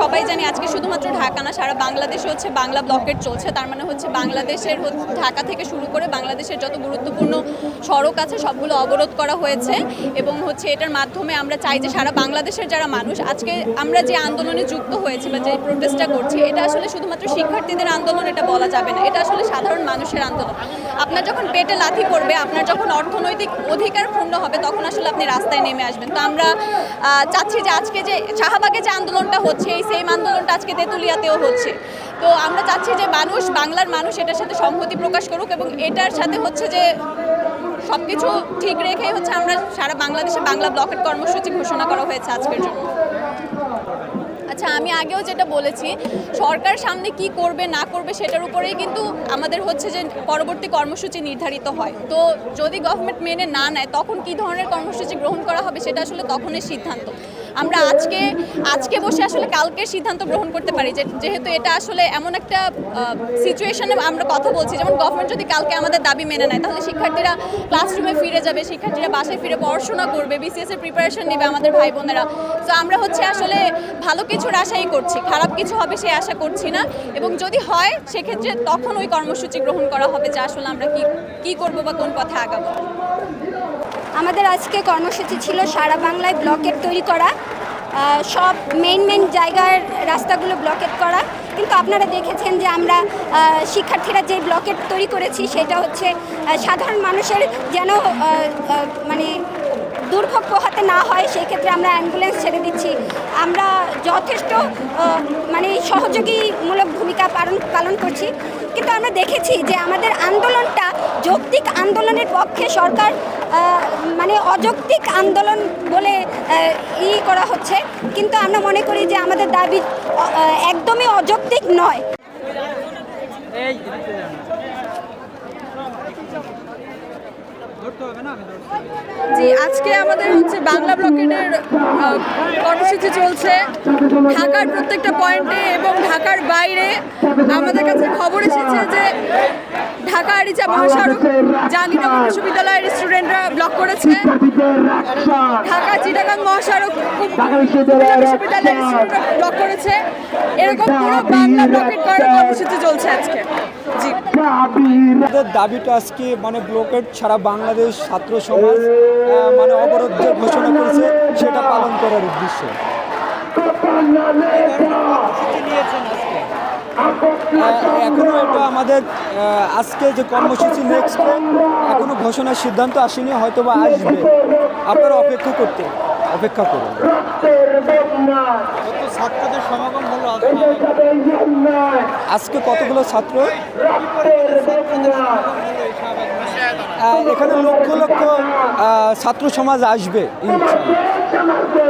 সবাই জানি আজকে শুধুমাত্র ঢাকা না, সারা বাংলাদেশে হচ্ছে বাংলা ব্লকেট চলছে। তার মানে হচ্ছে বাংলাদেশের ঢাকা থেকে শুরু করে বাংলাদেশের যত গুরুত্বপূর্ণ সড়ক আছে, সবগুলো অবরোধ করা হয়েছে এবং হচ্ছে এটার মাধ্যমে আমরা চাই যে সারা বাংলাদেশের যারা মানুষ, আজকে আমরা যে আন্দোলনে যুক্ত হয়েছি বা যে প্রোটেস্টটা করছি, এটা আসলে শুধুমাত্র শিক্ষার্থীদের আন্দোলন এটা বলা যাবে না, এটা আসলে সাধারণ মানুষের আন্দোলন। আপনার যখন পেটে লাথি পড়বে, আপনার যখন অর্থনৈতিক অধিকার পূর্ণ হবে, তখন আসলে আপনি রাস্তায় নেমে আসবেন। তো আমরা চাচ্ছি যে আজকে যে শাহবাগে যে আন্দোলনটা হচ্ছে, এই সেম আন্দোলনটা আজকে তেঁতুলিয়াতেও হচ্ছে। তো আমরা চাচ্ছি যে মানুষ, বাংলার মানুষ এটার সাথে সংহতি প্রকাশ করুক এবং এটার সাথে হচ্ছে যে সব কিছু ঠিক রেখেই হচ্ছে আমরা সারা বাংলাদেশে বাংলা ব্লকের কর্মসূচি ঘোষণা করা হয়েছে আজকের জন্য। আচ্ছা আমি আগেও যেটা বলেছি, সরকার সামনে কি করবে, না করবে সেটার উপরেই কিন্তু আমাদের হচ্ছে যে পরবর্তী কর্মসূচি নির্ধারিত হয়। তো যদি গভর্নমেন্ট মেনে না নেয়, তখন কি ধরনের কর্মসূচি গ্রহণ করা হবে সেটা আসলে তখনের সিদ্ধান্ত। আমরা আজকে আজকে বসে আসলে কালকে সিদ্ধান্ত গ্রহণ করতে পারি যেহেতু এটা আসলে এমন একটা সিচুয়েশনে আমরা কথা বলছি, যেমন গভর্নমেন্ট যদি কালকে আমাদের দাবি মেনে নেয়, তাহলে শিক্ষার্থীরা ক্লাসরুমে ফিরে যাবে, শিক্ষার্থীরা বাসায় ফিরে পড়াশোনা করবে বিসিএস এর প্রিপারেশন নেবে আমাদের ভাই বোনেরা তো আমরা হচ্ছে আসলে ভালো কিছুর আশাই করছি, খারাপ কিছু হবে সেই আশা করছি না। এবং যদি হয়, সেক্ষেত্রে তখন ওই কর্মসূচি গ্রহণ করা হবে যে আসলে আমরা কি কি করব বা কোন পথে আগাবো। আমাদের আজকে কর্মসূচি ছিল সারা বাংলায় ব্লকেট তৈরি করা সব মেইন মেইন জায়গার রাস্তাগুলো ব্লকেট করা। কিন্তু আপনারা দেখেছেন যে আমরা শিক্ষার্থীরা যে ব্লকেট তৈরি করেছি সেটা হচ্ছে সাধারণ মানুষের যেন মানে দুর্ভোগ পোহাতে না হয়, সেই ক্ষেত্রে আমরা অ্যাম্বুলেন্স ছেড়ে দিচ্ছি। আমরা যথেষ্ট মানে সহযোগীমূলক ভূমিকা পালন পালন করছি। কিন্তু আমরা দেখেছি যে আমাদের আন্দোলনটা যৌক্তিক আন্দোলনের পক্ষে সরকার মানে অযৌক্তিক আন্দোলন বলে ই করা হচ্ছে। কিন্তু আমরা মনে করি যে আমাদের দাবি একদমই অযৌক্তিক নয়। জি, আজকে আমাদের হচ্ছে বাংলা ব্লকেটের কর্মসূচি চলছে। ঢাকার প্রত্যেকটা পয়েন্টে এবং ঢাকার বাইরে আমাদের কাছে খবর এসেছে যে ঢাকা আরিচা মহাসড়ক জাহাঙ্গীরনগর বিশ্ববিদ্যালয়ের স্টুডেন্টরা ব্লক করেছে। ঢাকা চিটাগাং মহাসড়ক বিশ্ববিদ্যালয়ের স্টুডেন্টরা ব্লক করেছে। এরকম পুরো বাংলা ব্লকেট করার কর্মসূচি চলছে আজকে। দাবিটা আজকে মানে ব্লকেট সারা বাংলাদেশ ছাত্র সমাজ মানে অবরোধ ঘোষণা করেছে সেটা পালন করার উদ্দেশ্যে। আহ, এখনও এটা আমাদের আজকে যে কর্মসূচি নেক্সট এখনও ঘোষণার সিদ্ধান্ত আসেনি হয়তো বা আসবে। আপনারা অপেক্ষা করতে। অপেক্ষা করুন। ছাত্রদের সমাগম হলো আজকে কতগুলো ছাত্র? এখানে লক্ষ লক্ষ ছাত্র সমাজ আসবে ইনশাআল্লাহ।